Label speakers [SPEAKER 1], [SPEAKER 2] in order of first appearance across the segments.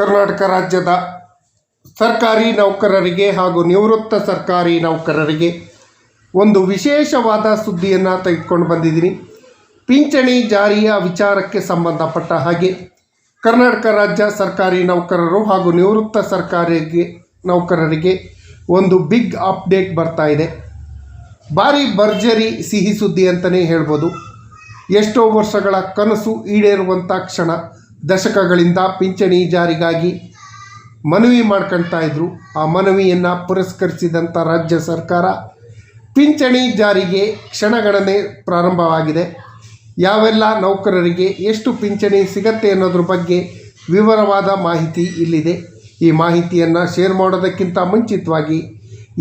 [SPEAKER 1] ಕರ್ನಾಟಕ ರಾಜ್ಯದ ಸರ್ಕಾರಿ ನೌಕರರಿಗೆ ಹಾಗೂ ನಿವೃತ್ತ ಸರ್ಕಾರಿ ನೌಕರರಿಗೆ ಒಂದು ವಿಶೇಷವಾದ ಸುದ್ದಿಯನ್ನು ತೆಗೆದುಕೊಂಡು ಬಂದಿದ್ದೀನಿ. ಪಿಂಚಣಿ ಜಾರಿಯ ವಿಚಾರಕ್ಕೆ ಸಂಬಂಧಪಟ್ಟ ಹಾಗೆ ಕರ್ನಾಟಕ ರಾಜ್ಯ ಸರ್ಕಾರಿ ನೌಕರರು ಹಾಗೂ ನಿವೃತ್ತ ಸರ್ಕಾರಿಗೆ ನೌಕರರಿಗೆ ಒಂದು ಬಿಗ್ ಅಪ್ಡೇಟ್ ಬರ್ತಾ ಇದೆ. ಭಾರಿ ಭರ್ಜರಿ ಸಿಹಿ ಸುದ್ದಿ ಅಂತಲೇ ಹೇಳ್ಬೋದು. ಎಷ್ಟೋ ವರ್ಷಗಳ ಕನಸು ಈಡೇರುವಂಥ ಕ್ಷಣ. ದಶಕಗಳಿಂದ ಪಿಂಚಣಿ ಜಾರಿಗಾಗಿ ಮನವಿ ಮಾಡ್ಕೊಳ್ತಾ ಇದ್ರು. ಆ ಮನವಿಯನ್ನು ಪುರಸ್ಕರಿಸಿದಂಥ ರಾಜ್ಯ ಸರ್ಕಾರ ಪಿಂಚಣಿ ಜಾರಿಗೆ ಕ್ಷಣಗಣನೆ ಪ್ರಾರಂಭವಾಗಿದೆ. ಯಾವೆಲ್ಲ ನೌಕರರಿಗೆ ಎಷ್ಟು ಪಿಂಚಣಿ ಸಿಗತ್ತೆ ಅನ್ನೋದ್ರ ಬಗ್ಗೆ ವಿವರವಾದ ಮಾಹಿತಿ ಇಲ್ಲಿದೆ. ಈ ಮಾಹಿತಿಯನ್ನು ಶೇರ್ ಮಾಡೋದಕ್ಕಿಂತ ಮುಂಚಿತವಾಗಿ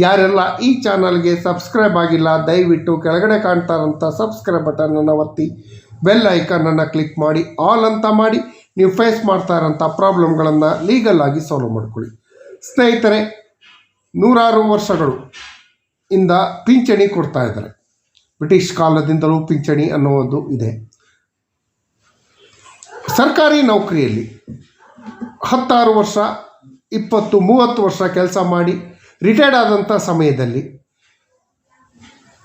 [SPEAKER 1] ಯಾರೆಲ್ಲ ಈ ಚಾನಲ್ಗೆ ಸಬ್ಸ್ಕ್ರೈಬ್ ಆಗಿಲ್ಲ, ದಯವಿಟ್ಟು ಕೆಳಗಡೆ ಕಾಣ್ತಾರಂಥ ಸಬ್ಸ್ಕ್ರೈಬ್ ಬಟನನ್ನು ಒತ್ತಿ, ಬೆಲ್ ಐಕನನ್ನು ಕ್ಲಿಕ್ ಮಾಡಿ, ಆಲ್ ಅಂತ ಮಾಡಿ. ನೀವು ಫೇಸ್ ಮಾಡ್ತಾ ಇರೋಂಥ ಪ್ರಾಬ್ಲಮ್ಗಳನ್ನು ಲೀಗಲ್ ಆಗಿ ಸಾಲ್ವ್ ಮಾಡ್ಕೊಳ್ಳಿ. ಸ್ನೇಹಿತರೆ, ನೂರಾರು ವರ್ಷಗಳು ಇಂದ ಪಿಂಚಣಿ ಕೊಡ್ತಾ ಇದ್ದಾರೆ. ಬ್ರಿಟಿಷ್ ಕಾಲದಿಂದಲೂ ಪಿಂಚಣಿ ಅನ್ನುವುದು ಇದೆ. ಸರ್ಕಾರಿ ನೌಕರಿಯಲ್ಲಿ ಹತ್ತಾರು ವರ್ಷ, ಇಪ್ಪತ್ತು, ಮೂವತ್ತು ವರ್ಷ ಕೆಲಸ ಮಾಡಿ ರಿಟೈರ್ಡ್ ಆದಂಥ ಸಮಯದಲ್ಲಿ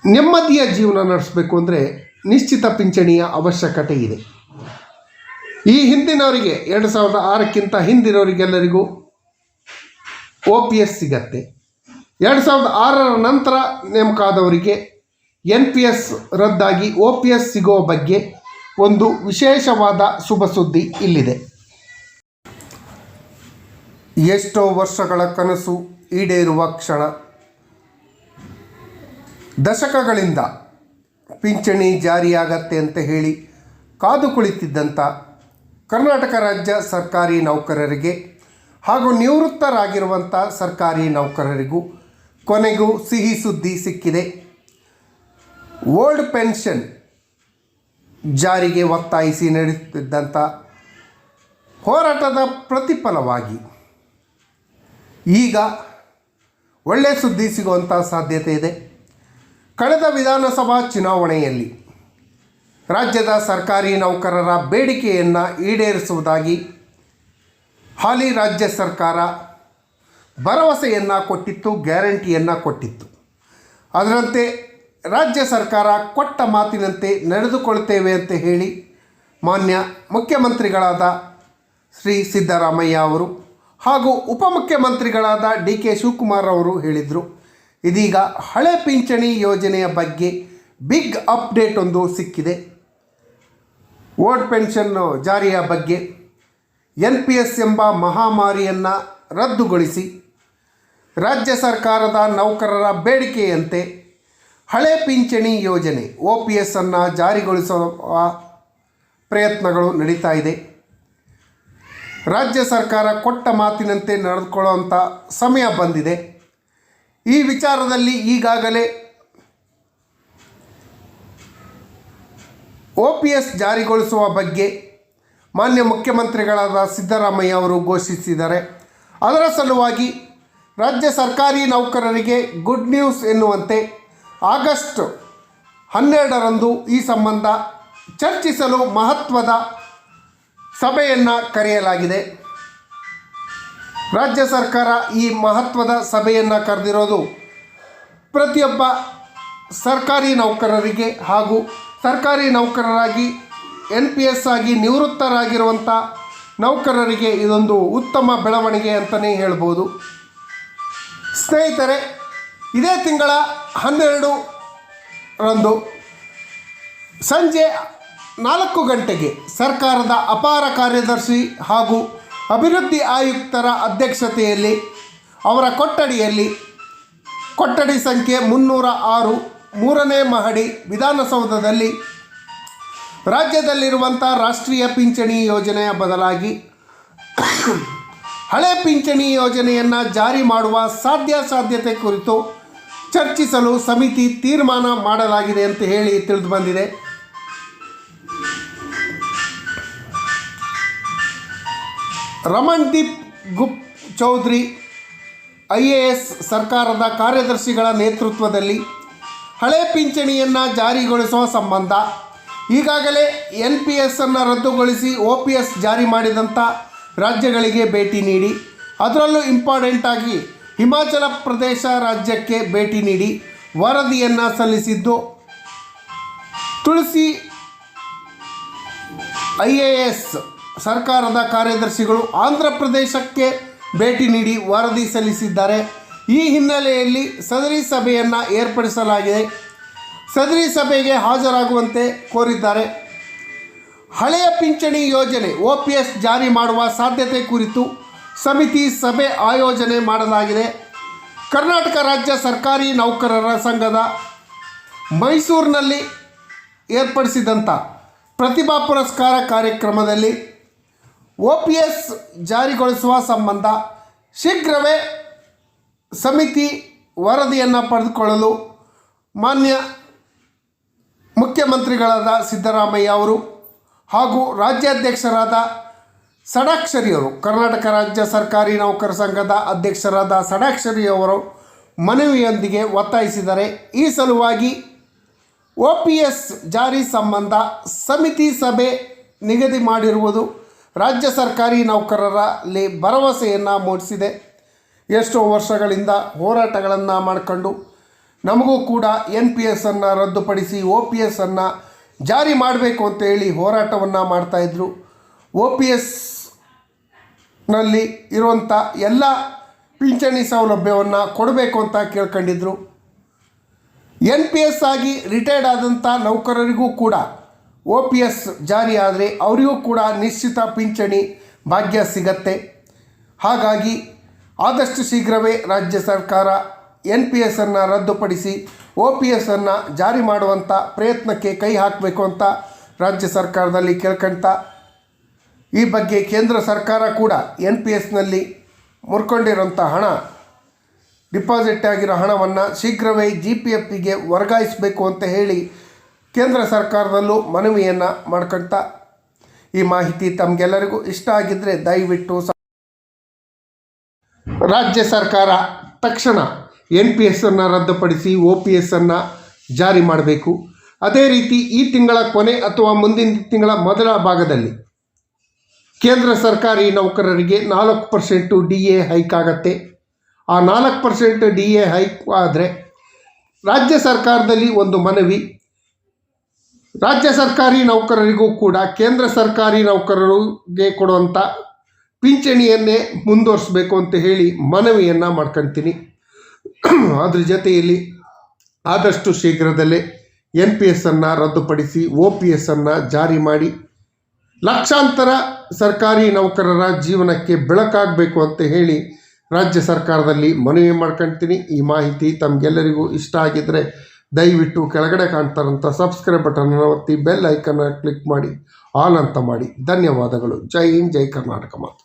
[SPEAKER 1] ನೆಮ್ಮದಿಯ ಜೀವನ ನಡೆಸಬೇಕು ಅಂದರೆ ನಿಶ್ಚಿತ ಪಿಂಚಣಿಯ ಅವಶ್ಯಕತೆ ಇದೆ. ಈ ಹಿಂದಿನವರಿಗೆ ಎರಡು ಸಾವಿರದ ಆರಕ್ಕಿಂತ ಹಿಂದಿನವರಿಗೆಲ್ಲರಿಗೂ ಒ ಪಿ ಎಸ್ ಸಿಗತ್ತೆ. ಎರಡು ಸಾವಿರದ ಆರರ ನಂತರ ನೇಮಕ ಆದವರಿಗೆ ಎನ್ ಪಿ ಎಸ್ ರದ್ದಾಗಿ ಒ ಪಿ ಎಸ್ ಸಿಗೋ ಬಗ್ಗೆ ಒಂದು ವಿಶೇಷವಾದ ಶುಭ ಸುದ್ದಿ ಇಲ್ಲಿದೆ. ಎಷ್ಟೋ ವರ್ಷಗಳ ಕನಸು ಈಡೇರುವ ಕ್ಷಣ. ದಶಕಗಳಿಂದ ಪಿಂಚಣಿ ಜಾರಿಯಾಗತ್ತೆ ಅಂತ ಹೇಳಿ ಕಾದು ಕುಳಿತಿದ್ದಂಥ ಕರ್ನಾಟಕ ರಾಜ್ಯ ಸರ್ಕಾರಿ ನೌಕರರಿಗೆ ಹಾಗೂ ನಿವೃತ್ತರಾಗಿರುವಂಥ ಸರ್ಕಾರಿ ನೌಕರರಿಗೂ ಕೊನೆಗೂ ಸಿಹಿ ಸುದ್ದಿ ಸಿಕ್ಕಿದೆ. ಓಲ್ಡ್ ಪೆನ್ಷನ್ ಜಾರಿಗೆ ಒತ್ತಾಯಿಸಿ ನಡೆಯುತ್ತಿದ್ದಂಥ ಹೋರಾಟದ ಪ್ರತಿಫಲವಾಗಿ ಈಗ ಒಳ್ಳೆಯ ಸುದ್ದಿ ಸಿಗುವಂಥ ಸಾಧ್ಯತೆ ಇದೆ. ಕಳೆದ ವಿಧಾನಸಭಾ ಚುನಾವಣೆಯಲ್ಲಿ ರಾಜ್ಯದ ಸರ್ಕಾರಿ ನೌಕರರ ಬೇಡಿಕೆಯನ್ನು ಈಡೇರಿಸುವುದಾಗಿ ಹಾಲಿ ರಾಜ್ಯ ಸರ್ಕಾರ ಭರವಸೆಯನ್ನು ಕೊಟ್ಟಿತ್ತು, ಗ್ಯಾರಂಟಿಯನ್ನು ಕೊಟ್ಟಿತ್ತು. ಅದರಂತೆ ರಾಜ್ಯ ಸರ್ಕಾರ ಕೊಟ್ಟ ಮಾತಿನಂತೆ ನಡೆದುಕೊಳ್ತೇವೆ ಅಂತ ಹೇಳಿ ಮಾನ್ಯ ಮುಖ್ಯಮಂತ್ರಿಗಳಾದ ಶ್ರೀ ಸಿದ್ದರಾಮಯ್ಯ ಅವರು ಹಾಗೂ ಉಪಮುಖ್ಯಮಂತ್ರಿಗಳಾದ ಡಿ ಕೆ ಶಿವಕುಮಾರ್ ಅವರು ಹೇಳಿದರು. ಇದೀಗ ಹಳೆ ಪಿಂಚಣಿ ಯೋಜನೆಯ ಬಗ್ಗೆ ಬಿಗ್ ಅಪ್ಡೇಟ್ ಒಂದು ಸಿಕ್ಕಿದೆ. ಓಲ್ಡ್ ಪೆನ್ಷನ್ನು ಜಾರಿಯ ಬಗ್ಗೆ ಎನ್ ಪಿ ಎಸ್ ಎಂಬ ಮಹಾಮಾರಿಯನ್ನು ರದ್ದುಗೊಳಿಸಿ ರಾಜ್ಯ ಸರ್ಕಾರದ ನೌಕರರ ಬೇಡಿಕೆಯಂತೆ ಹಳೆ ಪಿಂಚಣಿ ಯೋಜನೆ ಒ ಪಿ ಎಸ್ಸನ್ನು ಜಾರಿಗೊಳಿಸುವ ಪ್ರಯತ್ನಗಳು ನಡೀತಾ ಇದೆ. ರಾಜ್ಯ ಸರ್ಕಾರ ಕೊಟ್ಟ ಮಾತಿನಂತೆ ನಡೆದುಕೊಳ್ಳುವಂಥ ಸಮಯ ಬಂದಿದೆ. ಈ ವಿಚಾರದಲ್ಲಿ ಈಗಾಗಲೇ ಒ ಪಿ ಎಸ್ ಜಾರಿಗೊಳಿಸುವ ಬಗ್ಗೆ ಮಾನ್ಯ ಮುಖ್ಯಮಂತ್ರಿಗಳಾದ ಸಿದ್ದರಾಮಯ್ಯ ಅವರು ಘೋಷಿಸಿದ್ದಾರೆ. ಅದರ ಸಲುವಾಗಿ ರಾಜ್ಯ ಸರ್ಕಾರಿ ನೌಕರರಿಗೆ ಗುಡ್ ನ್ಯೂಸ್ ಎನ್ನುವಂತೆ ಆಗಸ್ಟ್ ಹನ್ನೆರಡರಂದು ಈ ಸಂಬಂಧ ಚರ್ಚಿಸಲು ಮಹತ್ವದ ಸಭೆಯನ್ನು ಕರೆಯಲಾಗಿದೆ. ರಾಜ್ಯ ಸರ್ಕಾರ ಈ ಮಹತ್ವದ ಸಭೆಯನ್ನು ಕರೆದಿರೋದು ಪ್ರತಿಯೊಬ್ಬ ಸರ್ಕಾರಿ ನೌಕರರಿಗೆ ಹಾಗೂ ಸರ್ಕಾರಿ ನೌಕರರಾಗಿ ಎನ್ ಪಿ ಎಸ್ ಆಗಿ ನಿವೃತ್ತರಾಗಿರುವಂಥ ನೌಕರರಿಗೆ ಇದೊಂದು ಉತ್ತಮ ಬೆಳವಣಿಗೆ ಅಂತಲೇ ಹೇಳ್ಬೋದು. ಸ್ನೇಹಿತರೆ, ಇದೇ ತಿಂಗಳ ಹನ್ನೆರಡು ರಂದು ಸಂಜೆ ನಾಲ್ಕು ಗಂಟೆಗೆ ಸರ್ಕಾರದ ಅಪಾರ ಕಾರ್ಯದರ್ಶಿ ಹಾಗೂ ಅಭಿವೃದ್ಧಿ ಆಯುಕ್ತರ ಅಧ್ಯಕ್ಷತೆಯಲ್ಲಿ ಅವರ ಕೊಠಡಿಯಲ್ಲಿ, ಕೊಠಡಿ ಸಂಖ್ಯೆ ಮುನ್ನೂರ ಆರು ಮೂರನೇ ಮಹಡಿ ವಿಧಾನಸೌಧದಲ್ಲಿ ರಾಜ್ಯದಲ್ಲಿರುವಂಥ ರಾಷ್ಟ್ರೀಯ ಪಿಂಚಣಿ ಯೋಜನೆಯ ಬದಲಾಗಿ ಹಳೆ ಪಿಂಚಣಿ ಯೋಜನೆಯನ್ನು ಜಾರಿ ಮಾಡುವ ಸಾಧ್ಯ ಸಾಧ್ಯತೆ ಕುರಿತು ಚರ್ಚಿಸಲು ಸಮಿತಿ ತೀರ್ಮಾನ ಮಾಡಲಾಗಿದೆ ಅಂತ ಹೇಳಿ ತಿಳಿದು ಬಂದಿದೆ. ರಮಣ್ದೀಪ್ ಗುಪ್ ಚೌಧರಿ ಐ ಎ ಎಸ್ ಸರ್ಕಾರದ ಕಾರ್ಯದರ್ಶಿಗಳ ನೇತೃತ್ವದಲ್ಲಿ ಹಳೆ ಪಿಂಚಣಿಯನ್ನು ಜಾರಿಗೊಳಿಸುವ ಸಂಬಂಧ ಈಗಾಗಲೇ ಎನ್ ಪಿ ಎಸ್ಸನ್ನು ರದ್ದುಗೊಳಿಸಿ ಒ ಪಿ ಎಸ್ ಜಾರಿ ಮಾಡಿದಂಥ ರಾಜ್ಯಗಳಿಗೆ ಭೇಟಿ ನೀಡಿ, ಅದರಲ್ಲೂ ಇಂಪಾರ್ಟೆಂಟಾಗಿ ಹಿಮಾಚಲ ಪ್ರದೇಶ ರಾಜ್ಯಕ್ಕೆ ಭೇಟಿ ನೀಡಿ ವರದಿಯನ್ನು ಸಲ್ಲಿಸಿದ್ದು ತುಳಸಿ ಐ ಎ ಎಸ್ ಸರ್ಕಾರದ ಕಾರ್ಯದರ್ಶಿಗಳು ಆಂಧ್ರ ಪ್ರದೇಶಕ್ಕೆ ಭೇಟಿ ನೀಡಿ ವರದಿ ಸಲ್ಲಿಸಿದ್ದಾರೆ. ಈ ಹಿನ್ನೆಲೆಯಲ್ಲಿ ಸದರಿ ಸಭೆಯನ್ನು ಏರ್ಪಡಿಸಲಾಗಿದೆ. ಸದರಿ ಸಭೆಗೆ ಹಾಜರಾಗುವಂತೆ ಕೋರಿದ್ದಾರೆ. ಹಳೆಯ ಪಿಂಚಣಿ ಯೋಜನೆ ಒ ಪಿ ಎಸ್ ಜಾರಿ ಮಾಡುವ ಸಾಧ್ಯತೆ ಕುರಿತು ಸಮಿತಿ ಸಭೆ ಆಯೋಜನೆ ಮಾಡಲಾಗಿದೆ. ಕರ್ನಾಟಕ ರಾಜ್ಯ ಸರ್ಕಾರಿ ನೌಕರರ ಸಂಘದ ಮೈಸೂರಿನಲ್ಲಿ ಏರ್ಪಡಿಸಿದಂಥ ಪ್ರತಿಭಾ ಪುರಸ್ಕಾರ ಕಾರ್ಯಕ್ರಮದಲ್ಲಿ ಒ ಪಿ ಎಸ್ ಜಾರಿಗೊಳಿಸುವ ಸಂಬಂಧ ಶೀಘ್ರವೇ ಸಮಿತಿ ವರದಿಯನ್ನು ಪಡೆದುಕೊಳ್ಳಲು ಮಾನ್ಯ ಮುಖ್ಯಮಂತ್ರಿಗಳಾದ ಸಿದ್ದರಾಮಯ್ಯ ಅವರು ಹಾಗೂ ರಾಜ್ಯಾಧ್ಯಕ್ಷರಾದ ಸಡಾಕ್ಷರಿಯವರು ಕರ್ನಾಟಕ ರಾಜ್ಯ ಸರ್ಕಾರಿ ನೌಕರ ಸಂಘದ ಅಧ್ಯಕ್ಷರಾದ ಸಡಾಕ್ಷರಿಯವರು ಮನವಿಯೊಂದಿಗೆ ಒತ್ತಾಯಿಸಿದರೆ, ಈ ಸಲುವಾಗಿ ಒ ಪಿ ಎಸ್ ಜಾರಿ ಸಂಬಂಧ ಸಮಿತಿ ಸಭೆ ನಿಗದಿ ಮಾಡಿರುವುದು ರಾಜ್ಯ ಸರ್ಕಾರಿ ನೌಕರರಲ್ಲಿ ಭರವಸೆಯನ್ನು ಮೂಡಿಸಿದೆ. ಎಷ್ಟೋ ವರ್ಷಗಳಿಂದ ಹೋರಾಟಗಳನ್ನು ಮಾಡಿಕೊಂಡು ನಮಗೂ ಕೂಡ ಎನ್ ಪಿ ಎಸ್ಸನ್ನು ರದ್ದುಪಡಿಸಿ ಒ ಪಿ ಎಸ್ಸನ್ನು ಜಾರಿ ಮಾಡಬೇಕು ಅಂತ ಹೇಳಿ ಹೋರಾಟವನ್ನು ಮಾಡ್ತಾಯಿದ್ರು ಒ ಪಿ ಎಸ್ನಲ್ಲಿ ಇರುವಂಥ ಎಲ್ಲ ಪಿಂಚಣಿ ಸೌಲಭ್ಯವನ್ನು ಕೊಡಬೇಕು ಅಂತ ಕೇಳ್ಕೊಂಡಿದ್ರು. ಎನ್ ಪಿ ಎಸ್ ಆಗಿ ರಿಟೈರ್ಡ್ ಆದಂಥ ನೌಕರರಿಗೂ ಕೂಡ ಒ ಪಿ ಎಸ್ ಜಾರಿ ಆದರೆ ಅವರಿಗೂ ಕೂಡ ನಿಶ್ಚಿತ ಪಿಂಚಣಿ ಭಾಗ್ಯ ಸಿಗತ್ತೆ. ಹಾಗಾಗಿ ಆದಷ್ಟು ಶೀಘ್ರವೇ ರಾಜ್ಯ ಸರ್ಕಾರ ಎನ್ ಪಿ ಎಸ್ಸನ್ನು ರದ್ದುಪಡಿಸಿ ಒ ಪಿ ಎಸ್ಸನ್ನು ಜಾರಿ ಮಾಡುವಂಥ ಪ್ರಯತ್ನಕ್ಕೆ ಕೈ ಹಾಕಬೇಕು ಅಂತ ರಾಜ್ಯ ಸರ್ಕಾರದಲ್ಲಿ ಕೇಳ್ಕೊಳ್ತಾ ಈ ಬಗ್ಗೆ ಕೇಂದ್ರ ಸರ್ಕಾರ ಕೂಡ ಎನ್ ಪಿ ಎಸ್ನಲ್ಲಿ ಮುರ್ಕೊಂಡಿರೋಂಥ ಹಣ, ಡಿಪಾಸಿಟ್ ಆಗಿರೋ ಹಣವನ್ನು ಶೀಘ್ರವೇ ಜಿ ಪಿ ಎಫ್ಗೆ ವರ್ಗಾಯಿಸಬೇಕು ಅಂತ ಹೇಳಿ ಕೇಂದ್ರ ಸರ್ಕಾರದಲ್ಲೂ ಮನವಿಯನ್ನು ಮಾಡ್ಕೊಳ್ತಾ ಈ ಮಾಹಿತಿ ತಮಗೆಲ್ಲರಿಗೂ ಇಷ್ಟ ಆಗಿದ್ದರೆ ದಯವಿಟ್ಟು ರಾಜ್ಯ ಸರ್ಕಾರ ತಕ್ಷಣ ಎನ್ ಪಿ ಎಸ್ಸನ್ನು ರದ್ದುಪಡಿಸಿ ಒ ಪಿ ಎಸ್ಸನ್ನು ಜಾರಿ ಮಾಡಬೇಕು. ಅದೇ ರೀತಿ ಈ ತಿಂಗಳ ಕೊನೆ ಅಥವಾ ಮುಂದಿನ ತಿಂಗಳ ಮೊದಲ ಭಾಗದಲ್ಲಿ ಕೇಂದ್ರ ಸರ್ಕಾರಿ ನೌಕರರಿಗೆ ನಾಲ್ಕು ಪರ್ಸೆಂಟು ಡಿ ಎ ಹೈಕ್ ಆಗತ್ತೆ. ಆ ನಾಲ್ಕು ಪರ್ಸೆಂಟ್ ಡಿ ಎ ಹೈಕ್ ಆದರೆ ರಾಜ್ಯ ಸರ್ಕಾರದಲ್ಲಿ ಒಂದು ಮನವಿ. ರಾಜ್ಯ ಸರ್ಕಾರಿ ನೌಕರರಿಗೂ ಕೂಡ ಕೇಂದ್ರ ಸರ್ಕಾರಿ ನೌಕರರಿಗೆ ಕೊಡುವಂಥ ಪಿಂಚಣಿಯನ್ನೇ ಮುಂದುವರಿಸಬೇಕು ಅಂತ ಹೇಳಿ ಮನವಿಯನ್ನು ಮಾಡ್ಕೊಳ್ತೀನಿ ಅದ್ರ ಜೊತೆಯಲ್ಲಿ ಆದಷ್ಟು ಶೀಘ್ರದಲ್ಲೇ ಎನ್ ಪಿ ಎಸ್ಸನ್ನು ರದ್ದುಪಡಿಸಿ ಒ ಪಿ ಎಸ್ಸನ್ನು ಜಾರಿ ಮಾಡಿ ಲಕ್ಷಾಂತರ ಸರ್ಕಾರಿ ನೌಕರರ ಜೀವನಕ್ಕೆ ಬೆಳಕಾಗಬೇಕು ಅಂತ ಹೇಳಿ ರಾಜ್ಯ ಸರ್ಕಾರದಲ್ಲಿ ಮನವಿ ಮಾಡ್ಕೊಳ್ತೀನಿ ಈ ಮಾಹಿತಿ ತಮಗೆಲ್ಲರಿಗೂ ಇಷ್ಟ ಆಗಿದ್ದರೆ ದಯವಿಟ್ಟು ಕೆಳಗಡೆ ಕಾಣ್ತಾರಂಥ ಸಬ್ಸ್ಕ್ರೈಬ್ ಬಟನನ್ನು ಒತ್ತಿ ಬೆಲ್ ಐಕನ್ನ ಕ್ಲಿಕ್ ಮಾಡಿ, ಆಲ್ ಅಂತ ಮಾಡಿ. ಧನ್ಯವಾದಗಳು. ಜೈ ಹಿಂದ್, ಜೈ ಕರ್ನಾಟಕ ಮಾತು.